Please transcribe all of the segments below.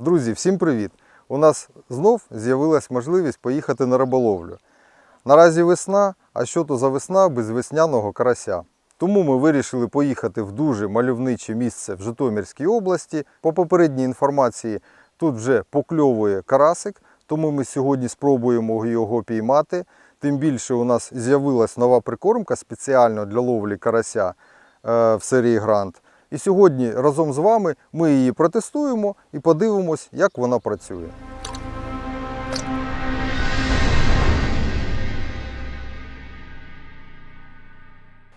Друзі, всім привіт! У нас знов з'явилась можливість поїхати на риболовлю. Наразі весна, а що то за весна без весняного карася. Тому ми вирішили поїхати в дуже мальовниче місце в Житомирській області. По попередній інформації тут вже покльовує карасик, тому ми сьогодні спробуємо його піймати. Тим більше у нас з'явилась нова прикормка спеціально для ловлі карася е, в серії Грант. І сьогодні разом з вами ми її протестуємо і подивимось, як вона працює.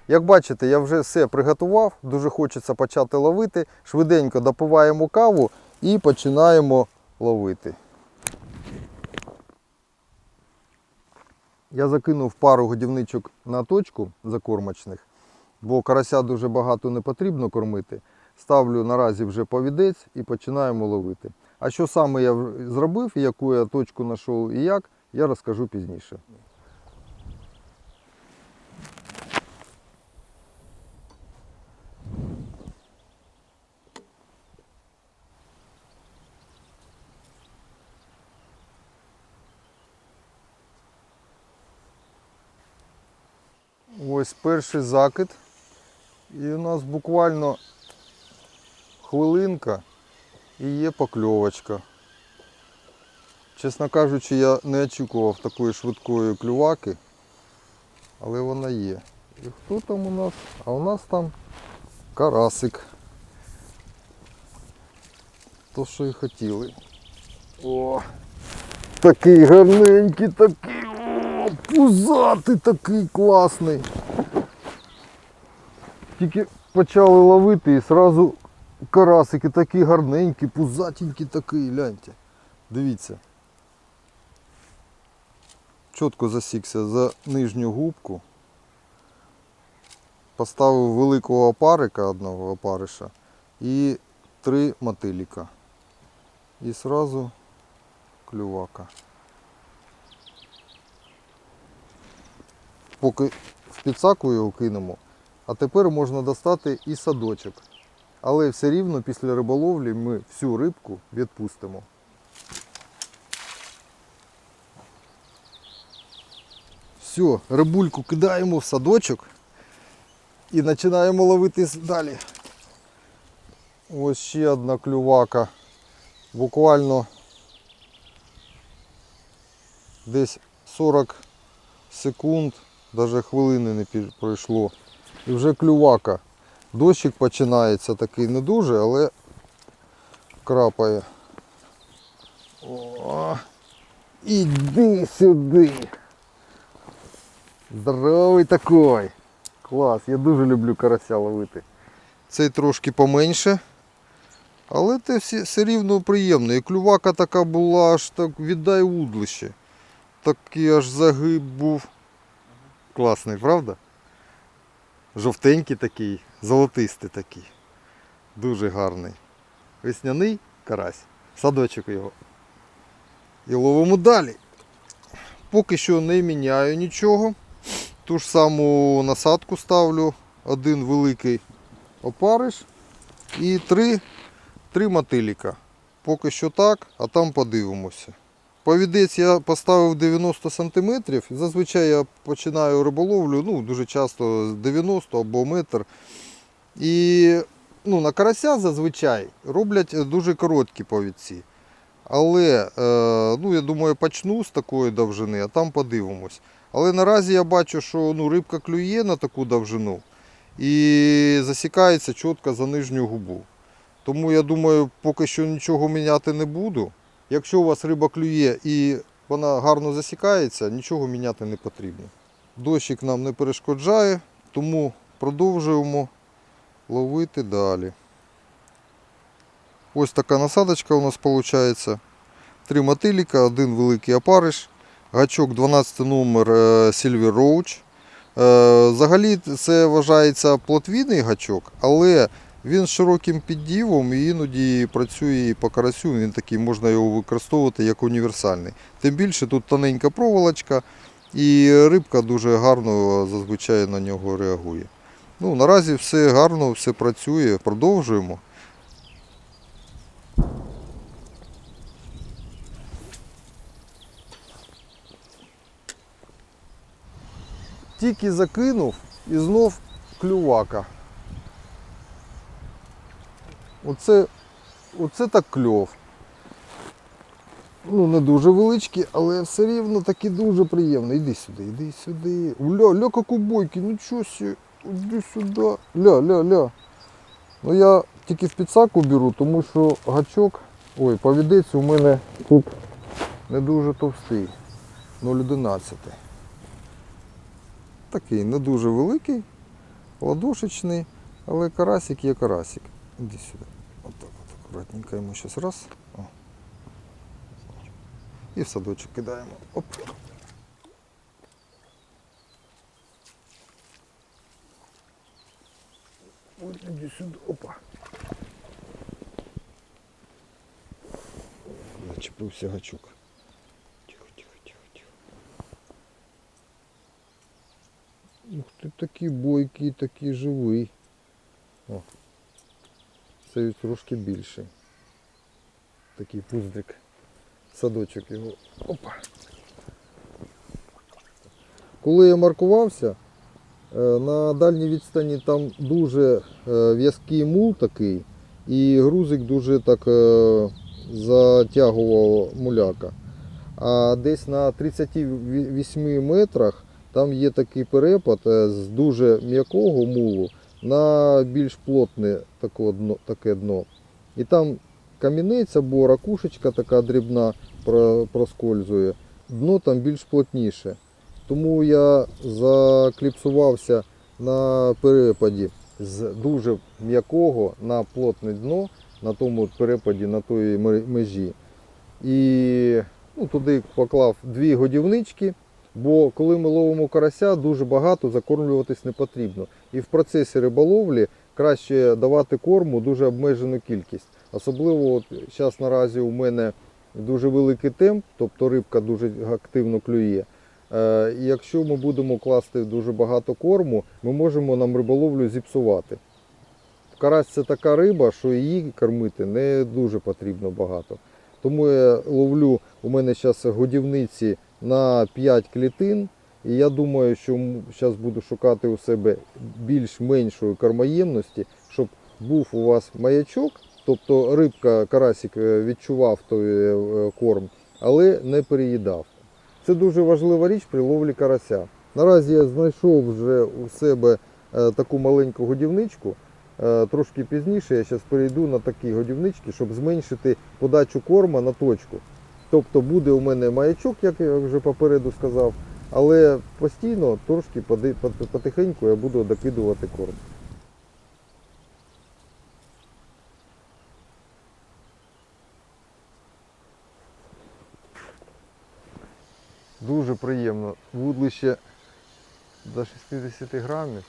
Як бачите, я вже все приготував, дуже хочеться почати ловити. Швиденько допиваємо каву і починаємо ловити. Я закинув пару годівничок на точку закормочних, бо карася дуже багато не потрібно кормити. Ставлю наразі вже повідець і починаємо ловити. А що саме я зробив, яку я точку знайшов і як, я розкажу пізніше. Ось перший закид. І у нас буквально хвилинка і є покльовочка. Чесно кажучи, я не очікував такої швидкої клюваки, але вона є. І хто там у нас? А у нас там карасик. То, що і хотіли. О! Такий гарненький, такий, о, пузатий такий класний. Тільки почали ловити і одразу карасики такі гарненькі, пузатенький такий, гляньте. Дивіться. Чітко засікся за нижню губку. Поставив великого опарика одного опариша і три мотиліка. І одразу клювака. Поки в підсаку його кинемо, а тепер можна достати і садочок. Але все рівно після риболовлі ми всю рибку відпустимо. Все, рибульку кидаємо в садочок і починаємо ловити далі. Ось ще одна клювака. Буквально десь 40 секунд, навіть хвилини не пройшло. І вже клювака. Дощик починається такий не дуже, але крапає. О, іди сюди. Здоровий такий. Клас, я дуже люблю карася ловити. Цей трошки поменше. Але це всі, все рівно приємно. І клювака така була аж так віддай удлище. Такий аж загиб був. Класний, правда? Жовтенький такий, золотистий такий. Дуже гарний. Весняний карась. Садочок його. І ловимо далі. Поки що не міняю нічого. Ту ж саму насадку ставлю. Один великий опариш і три, три мотиліка. Поки що так, а там подивимося. Повідець я поставив 90 см. Зазвичай я починаю риболовлю ну, дуже часто з 90 або метр. І ну, на карася зазвичай роблять дуже короткі повідці. Але е, ну, я думаю, почну з такої довжини, а там подивимось. Але наразі я бачу, що ну, рибка клює на таку довжину і засікається чітко за нижню губу. Тому я думаю, поки що нічого міняти не буду. Якщо у вас риба клює і вона гарно засікається, нічого міняти не потрібно. Дощик нам не перешкоджає, тому продовжуємо ловити далі. Ось така насадочка у нас виходить. Три мотиліка, один великий опариш, гачок 12 номер е, Silver Roach. Е, Взагалі це вважається плотвійний гачок, але він з широким піддівом і іноді працює і по карасю, він такий, можна його використовувати як універсальний. Тим більше тут тоненька проволочка і рибка дуже гарно зазвичай на нього реагує. Ну, Наразі все гарно, все працює, продовжуємо. Тільки закинув і знов клювака. Оце, оце так кльов. Ну, не дуже величкий, але все рівно таки дуже приємно. Іди сюди, іди сюди. Ля, ля, як у бойки, нічого сі. Іди сюди. Ля, ля, ля. Ну я тільки в підсаку беру, тому що гачок, ой, повідець у мене тут не дуже товстий. 0,11. Такий не дуже великий, ладошечний, але карасик є карасик. Іди сюди. Отак от акуратненько йому зараз раз. О. І в садочок кидаємо. Оп. Ой, Іди сюди. Опа. Зачепився гачок. Тихо, тихо, тихо, тихо. Ух ти такий бойкий, такий живий. О. Це трошки більший. Такий пуздрик. Садочок його. Опа. Коли я маркувався, е, на дальній відстані там дуже е, в'язкий мул такий, і грузик дуже так е, затягував муляка. А десь на 38 метрах там є такий перепад з дуже м'якого мулу на більш плотне таке дно. І там камінець або ракушечка така дрібна проскользує. Дно там більш плотніше. Тому я закліпсувався на перепаді з дуже м'якого на плотне дно, на тому перепаді, на тої межі. І ну, туди поклав дві годівнички, бо коли ми ловимо карася, дуже багато закормлюватись не потрібно. І в процесі риболовлі краще давати корму дуже обмежену кількість. Особливо зараз наразі у мене дуже великий темп, тобто рибка дуже активно клює. Е, І якщо ми будемо класти дуже багато корму, ми можемо нам риболовлю зіпсувати. Карась це така риба, що її кормити не дуже потрібно багато. Тому я ловлю, у мене зараз годівниці на 5 клітин. І я думаю, що зараз буду шукати у себе більш меншої кормоємності, щоб був у вас маячок, тобто рибка, карасик е, відчував той е, корм, але не переїдав. Це дуже важлива річ при ловлі карася. Наразі я знайшов вже у себе е, таку маленьку годівничку. Е, Трошки пізніше я зараз перейду на такі годівнички, щоб зменшити подачу корма на точку. Тобто буде у мене маячок, як я вже попереду сказав, але постійно трошки потихеньку я буду докидувати корм. Дуже приємно. Вудлище до 60 грамів,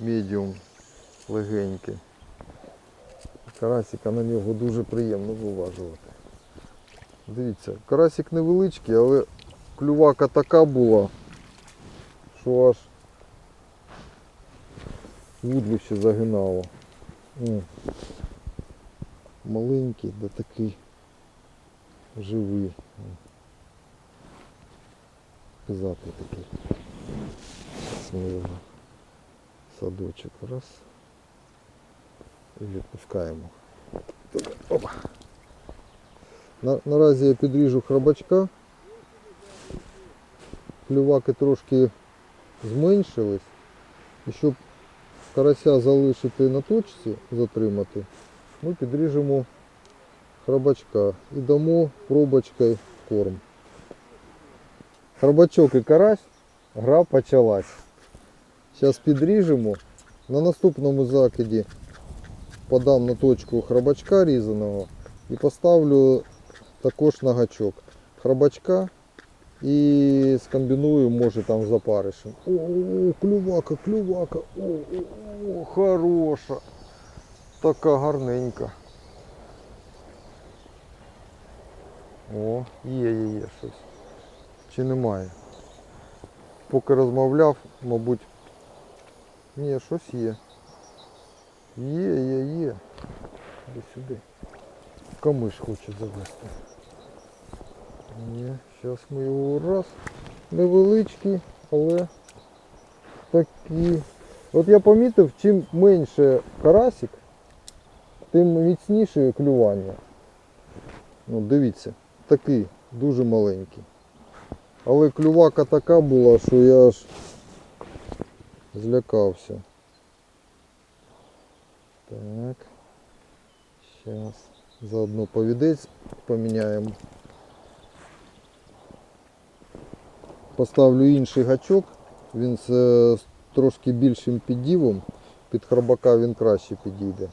медіум легенький. Карасика на нього дуже приємно виважувати. Дивіться, карасик невеличкий, але клювака така була, що аж вудлище загинало. М. Маленький, да такий живий. М. Пизатий такий. Сміло. Садочок раз. І відпускаємо. Опа. На, наразі я підріжу храбачка. Клюваки трошки зменшились. І щоб карася залишити на точці, затримати, ми підріжемо храбачка і дамо пробочкою корм. Храбачок і карась, гра почалась. Зараз підріжемо. На наступному закиді подам на точку храбачка різаного і поставлю також на гачок храбачка і скомбіную, може там з опаришем. О, о, клювака, клювака, о, о, о, хороша. Така гарненька. О, є, є, є щось. Чи немає? Поки розмовляв, мабуть. Ні, щось є. Є, є, є. Іди сюди. Камиш хоче завести. Ні, зараз ми його раз. Невеличкий, але такі. От я помітив, чим менше карасик, тим міцніше клювання. Ну, дивіться, такий, дуже маленький. Але клювака така була, що я аж злякався. Так. Зараз заодно повідець поміняємо. Поставлю інший гачок, він з е, трошки більшим піддівом. Під хробака він краще підійде.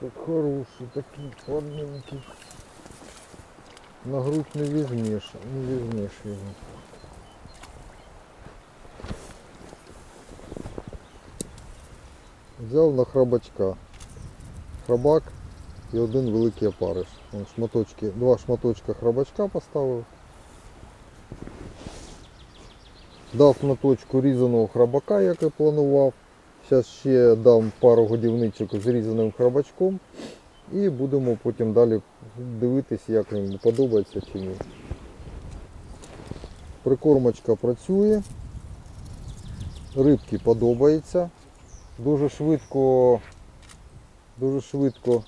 Так хороший, такий плавненький. На грудь не візьмеш, не візьмеш його. Взяв на храбачка. Храбак і один великий опариш. Вон шматочки, два шматочка храбачка поставив. Дав на точку різаного храбака, як і планував. Зараз ще дам пару годівничок з різаним храбачком і будемо потім далі дивитися, як йому подобається чи ні. Прикормочка працює, рибки подобається. Дуже швидко, дуже швидко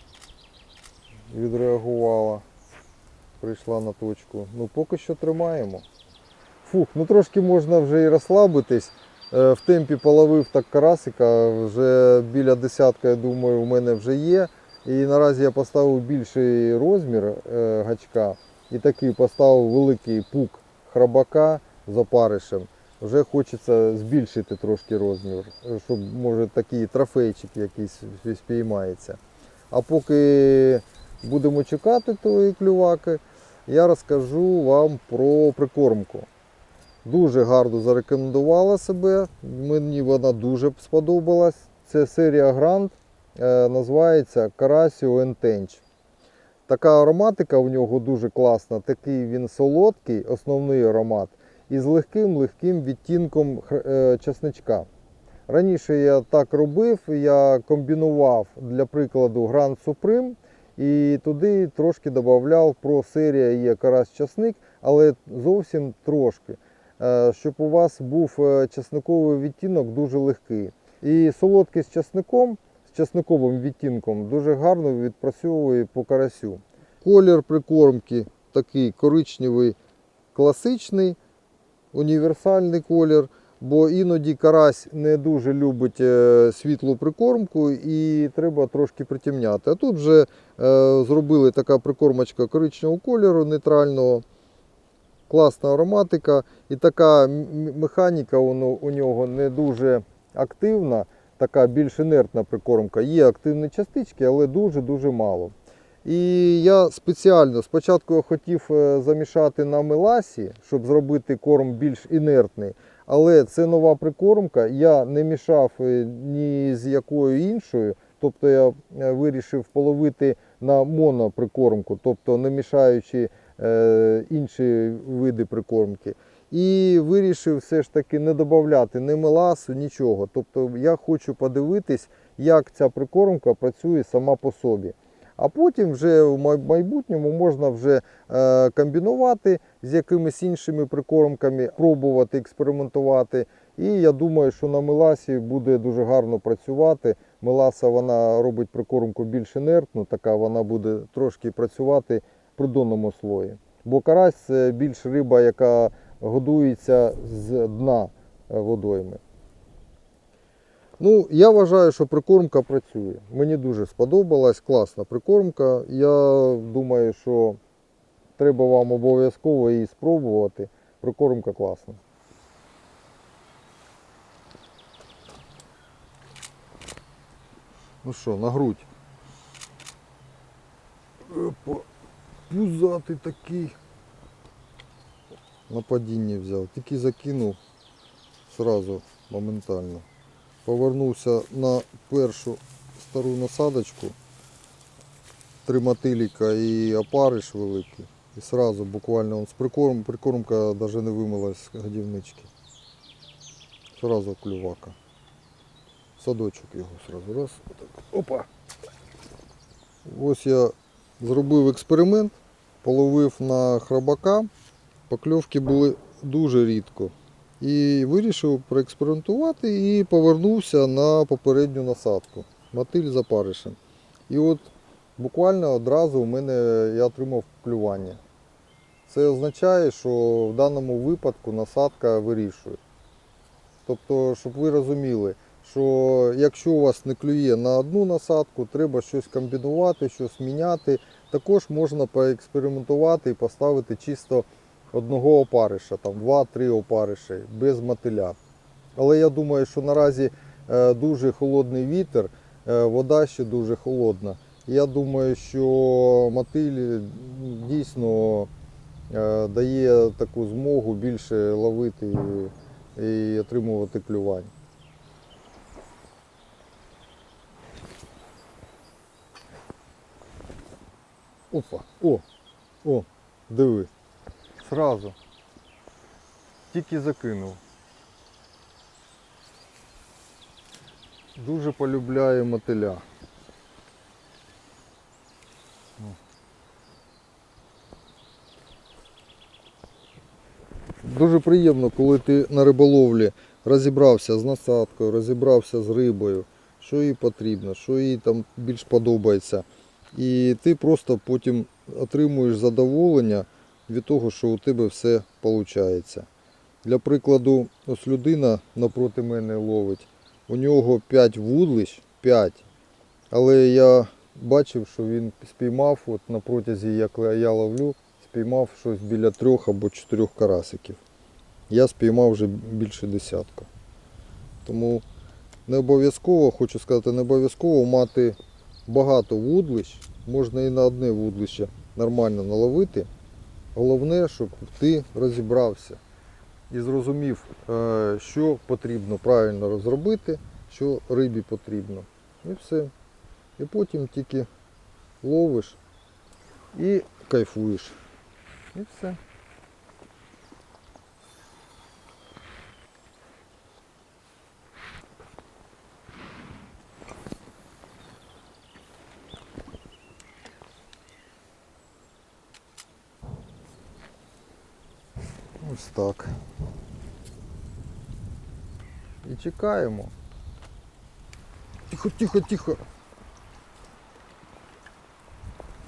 відреагувала, прийшла на точку. Ну поки що тримаємо. Фух, ну трошки можна вже і розслабитись. Е, В темпі половив так карасика, вже біля десятка, я думаю, у мене вже є. І наразі я поставив більший розмір е, гачка і такий поставив великий пук храбака з опаришем. Вже хочеться збільшити трошки розмір, щоб може такий трофейчик якийсь спіймається. А поки будемо чекати тої клюваки, я розкажу вам про прикормку. Дуже гарно зарекомендувала себе. Мені вона дуже сподобалась. Це серія Грант, е, називається Карасіо Ентенч. Така ароматика в нього дуже класна, такий він солодкий, основний аромат, і з легким легким відтінком е, чесничка. Раніше я так робив, я комбінував для прикладу Grand Supreme і туди трошки додавав про серія є карась часник, але зовсім трошки щоб у вас був е, часниковий відтінок дуже легкий. І солодкий з часником, з часниковим відтінком дуже гарно відпрацьовує по карасю. Колір прикормки такий коричневий, класичний, універсальний колір, бо іноді карась не дуже любить е, світлу прикормку і треба трошки притемняти. А тут вже е, зробили така прикормочка коричневого кольору, нейтрального класна ароматика і така механіка воно, у нього не дуже активна, така більш інертна прикормка. Є активні частички, але дуже-дуже мало. І я спеціально спочатку я хотів е, замішати на меласі, щоб зробити корм більш інертний. Але це нова прикормка. Я не мішав е, ні з якою іншою. Тобто я е, вирішив половити на моноприкормку, тобто не мішаючи інші види прикормки. І вирішив все ж таки не додати ні меласу, нічого. Тобто я хочу подивитись, як ця прикормка працює сама по собі. А потім вже в майбутньому можна вже е, комбінувати з якимись іншими прикормками, пробувати, експериментувати. І я думаю, що на меласі буде дуже гарно працювати. Меласа вона робить прикормку більш інертну, така вона буде трошки працювати придонному слої. Бо карась це більш риба, яка годується з дна е, водойми. Ну, я вважаю, що прикормка працює. Мені дуже сподобалась, класна прикормка. Я думаю, що треба вам обов'язково її спробувати. Прикормка класна. Ну що, на грудь. Опа, пузатий такий. На падіння взяв. Тільки закинув сразу, моментально. Повернувся на першу стару насадочку. Три мотиліка і опариш великий. І сразу буквально он з прикорм, прикормка навіть не вимилась з годівнички. Сразу клювака. Садочок його сразу. Раз. Отак. Опа. Ось я зробив експеримент, половив на храбака. Покльовки були дуже рідко. І вирішив проекспериментувати і повернувся на попередню насадку. Мотиль з опаришем. І от буквально одразу у мене я отримав клювання. Це означає, що в даному випадку насадка вирішує. Тобто, щоб ви розуміли, що якщо у вас не клює на одну насадку, треба щось комбінувати, щось міняти. Також можна поекспериментувати і поставити чисто одного опариша, там 2-3 опариші, без мотиля. Але я думаю, що наразі е, дуже холодний вітер, е, вода ще дуже холодна. Я думаю, що мотиль дійсно е, дає таку змогу більше ловити і, отримувати клювань. Опа, о, о, диви. Сразу. Тільки закинув. Дуже полюбляю мотиля. Дуже приємно, коли ти на риболовлі розібрався з насадкою, розібрався з рибою, що їй потрібно, що їй там більш подобається. І ти просто потім отримуєш задоволення від того, що у тебе все виходить. Для прикладу, ось людина напроти мене ловить. У нього 5 вудлищ, 5. Але я бачив, що він спіймав, от на протязі, як я ловлю, спіймав щось біля трьох або чотирьох карасиків. Я спіймав вже більше десятка. Тому не обов'язково, хочу сказати, не обов'язково мати багато вудлищ. Можна і на одне вудлище нормально наловити. Головне, щоб ти розібрався і зрозумів, е, що потрібно правильно розробити, що рибі потрібно. І все. І потім тільки ловиш і кайфуєш. І все. Ось так. І чекаємо. Тихо, тихо, тихо.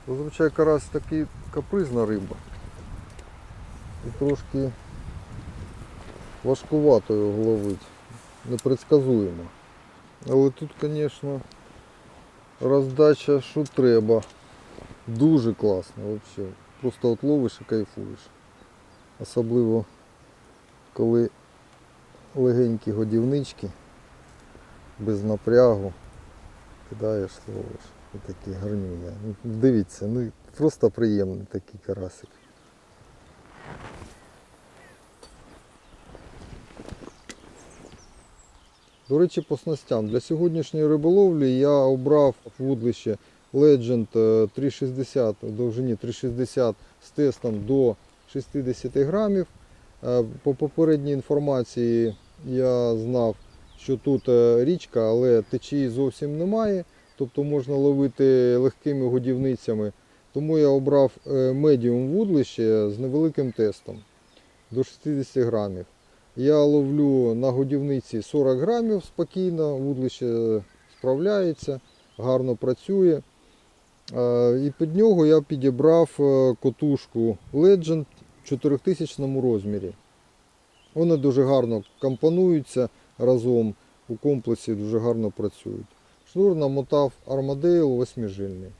Зазвичай карась такий капризна риба. І трошки важкувато його ловити. Непредсказуємо. Але тут, звісно, роздача що треба. Дуже класно взагалі. Просто от ловиш і кайфуєш. Особливо коли легенькі годівнички, без напрягу, кидаєш, ловиш. І такі гарнюня. Ну, Дивіться, ну просто приємний такий карасик. До речі, по снастям. Для сьогоднішньої риболовлі я обрав вудлище Legend е, 360 в довжині 360 з тестом до 60 грамів. Е, По попередній інформації я знав, що тут е, річка, але течії зовсім немає, тобто можна ловити легкими годівницями. Тому я обрав е, медіум вудлище з невеликим тестом до 60 грамів. Я ловлю на годівниці 40 грамів спокійно, вудлище справляється, гарно працює. І під нього я підібрав котушку Legend 4000 розмірі. Вони дуже гарно компонуються разом. у комплексі дуже гарно працюють. Шнур намотав Armadale восьмижильний.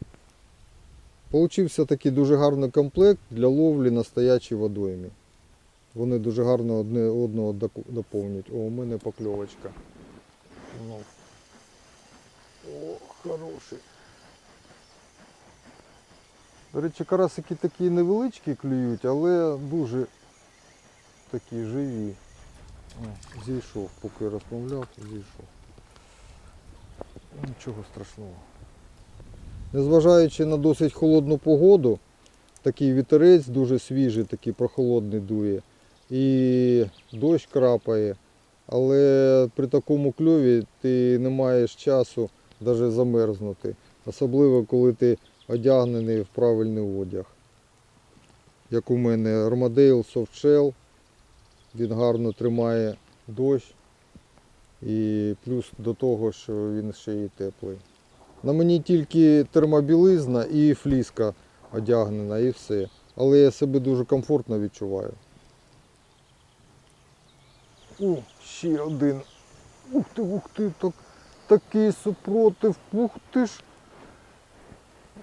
Получився такий дуже гарний комплект для ловлі на стоячій водоймі. Вони дуже гарно одне одного доповнюють. О, у мене покльовочка. Ну. О, хороший. До речі, карасики такі невеличкі клюють, але дуже такі живі. О, зійшов, поки розмовляв, зійшов. Нічого страшного. Незважаючи на досить холодну погоду, такий вітерець дуже свіжий, такий прохолодний дує. І дощ крапає. Але при такому кльові ти не маєш часу навіть замерзнути. Особливо коли ти одягнений в правильний одяг. Як у мене Armadale Soft Shell. Він гарно тримає дощ. І плюс до того, що він ще й теплий. На мені тільки термобілизна і фліска одягнена, і все. Але я себе дуже комфортно відчуваю. О, ще один. Ух ти, ух ти, так, такий супротив, ух ти ж.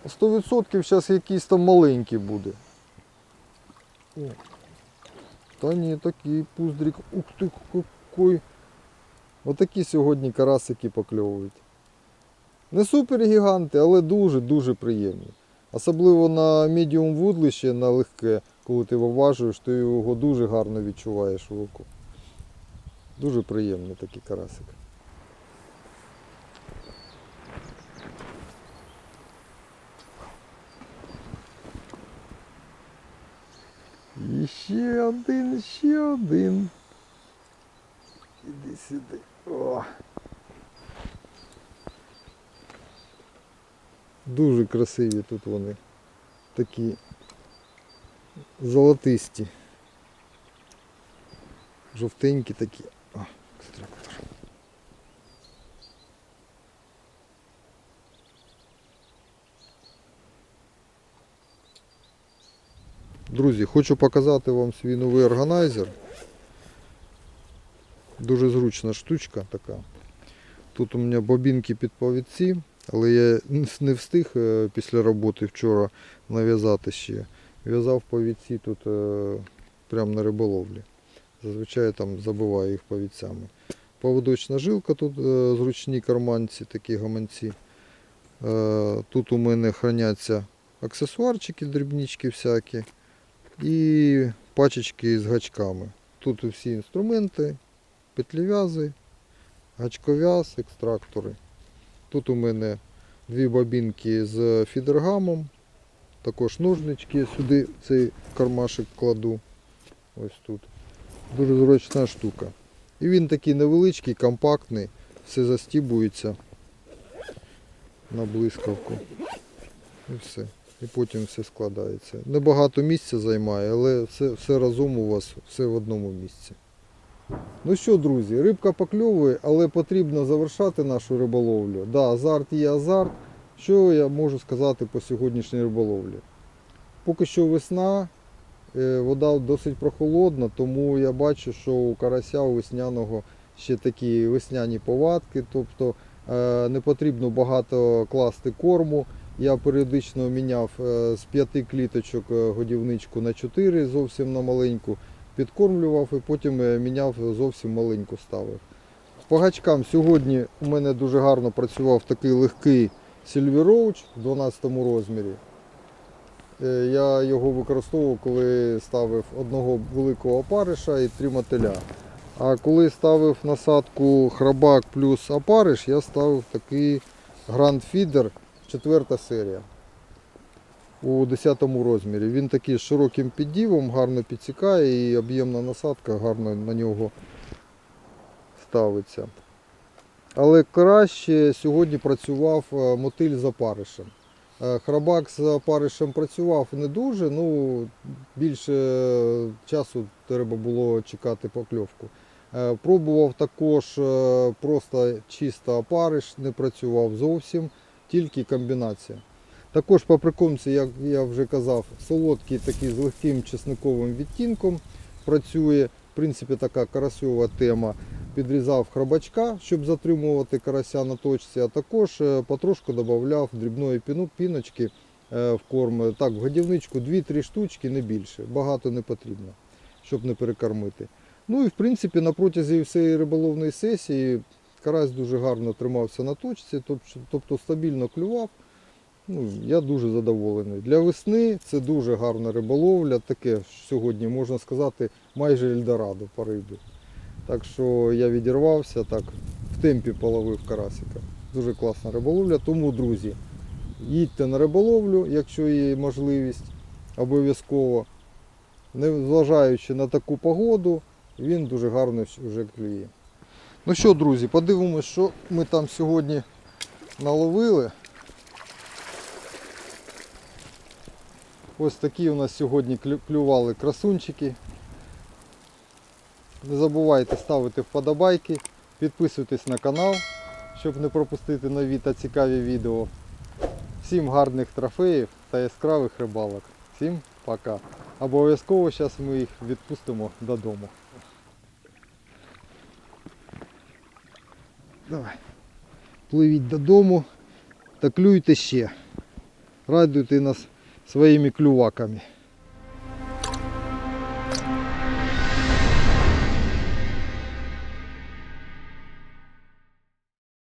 100% зараз якийсь там маленький буде. О. Та ні, такий пуздрик. Ух ти, какой. Отакі сьогодні карасики покльовують. Не супер гіганти, але дуже-дуже приємні. Особливо на медіум вудлище, на легке, коли ти виважуєш, ти його дуже гарно відчуваєш в оку. Дуже приємний такий карасик. І ще один, ще один. Іди сюди. О. Дуже красиві тут вони. Такі золотисті. Жовтенькі такі. О, Друзі, хочу показати вам свій новий органайзер. Дуже зручна штучка така. Тут у мене бобінки під повідці, але я не встиг е, після роботи вчора нав'язати ще. В'язав повідці тут е, прямо на риболовлі. Зазвичай там забиваю їх повідцями. Поводочна жилка, тут е, зручні карманці, такі гаманці. Тут у мене храняться аксесуарчики, дрібнички всякі і пачечки з гачками. Тут всі інструменти, петлев'язи, гачков'яз, екстрактори. Тут у мене дві бобінки з фідергамом, також ножнички сюди цей кармашик кладу. Ось тут. Дуже зручна штука. І він такий невеличкий, компактний, все застібується на блискавку. І все. І потім все складається. Небагато місця займає, але все, все разом у вас, все в одному місці. Ну що, друзі, рибка покльовує, але потрібно завершати нашу риболовлю. Да, азарт є азарт. Що я можу сказати по сьогоднішній риболовлі? Поки що весна, е, вода досить прохолодна, тому я бачу, що у карася у весняного ще такі весняні повадки, тобто е, не потрібно багато класти корму. Я періодично міняв е, з п'яти кліточок е, годівничку на чотири, зовсім на маленьку, підкормлював і потім е, міняв зовсім маленьку ставив. По гачкам сьогодні у мене дуже гарно працював такий легкий Silver в 12 розмірі. Я його використовував, коли ставив одного великого опариша і три мотиля. А коли ставив насадку храбак плюс опариш, я ставив такий Grand Feeder четверта серія у 10 розмірі. Він такий з широким піддівом, гарно підсікає і об'ємна насадка гарно на нього ставиться. Але краще сьогодні працював е, мотиль з опаришем. Е, Храбак з опаришем працював не дуже, ну більше часу треба було чекати покльовку. Е, Пробував також просто чисто опариш, не працював зовсім, тільки комбінація. Також по прикормці, як я вже казав, солодкий такий з легким чесниковим відтінком працює. В принципі, така карасьова тема. підрізав хробачка, щоб затримувати карася на точці, а також е, потрошку додавав дрібної піночки е, в корм. Так, в годівничку 2-3 штучки, не більше. Багато не потрібно, щоб не перекормити. Ну і в принципі на протязі всієї риболовної сесії карась дуже гарно тримався на точці, тобто, стабільно клював. Ну, я дуже задоволений. Для весни це дуже гарна риболовля, таке сьогодні можна сказати майже Ельдорадо по рибі. Так що я відірвався, так в темпі половив карасика. Дуже класна риболовля. Тому, друзі, їдьте на риболовлю, якщо є можливість, обов'язково. Незважаючи на таку погоду, він дуже гарно вже клює. Ну що, друзі, подивимось, що ми там сьогодні наловили. Ось такі у нас сьогодні клювали красунчики. Не забувайте ставити вподобайки, підписуйтесь на канал, щоб не пропустити нові та цікаві відео. Всім гарних трофеїв та яскравих рибалок. Всім пока. Обов'язково зараз ми їх відпустимо додому. Давай. Пливіть додому та клюйте ще. Радуйте нас своїми клюваками.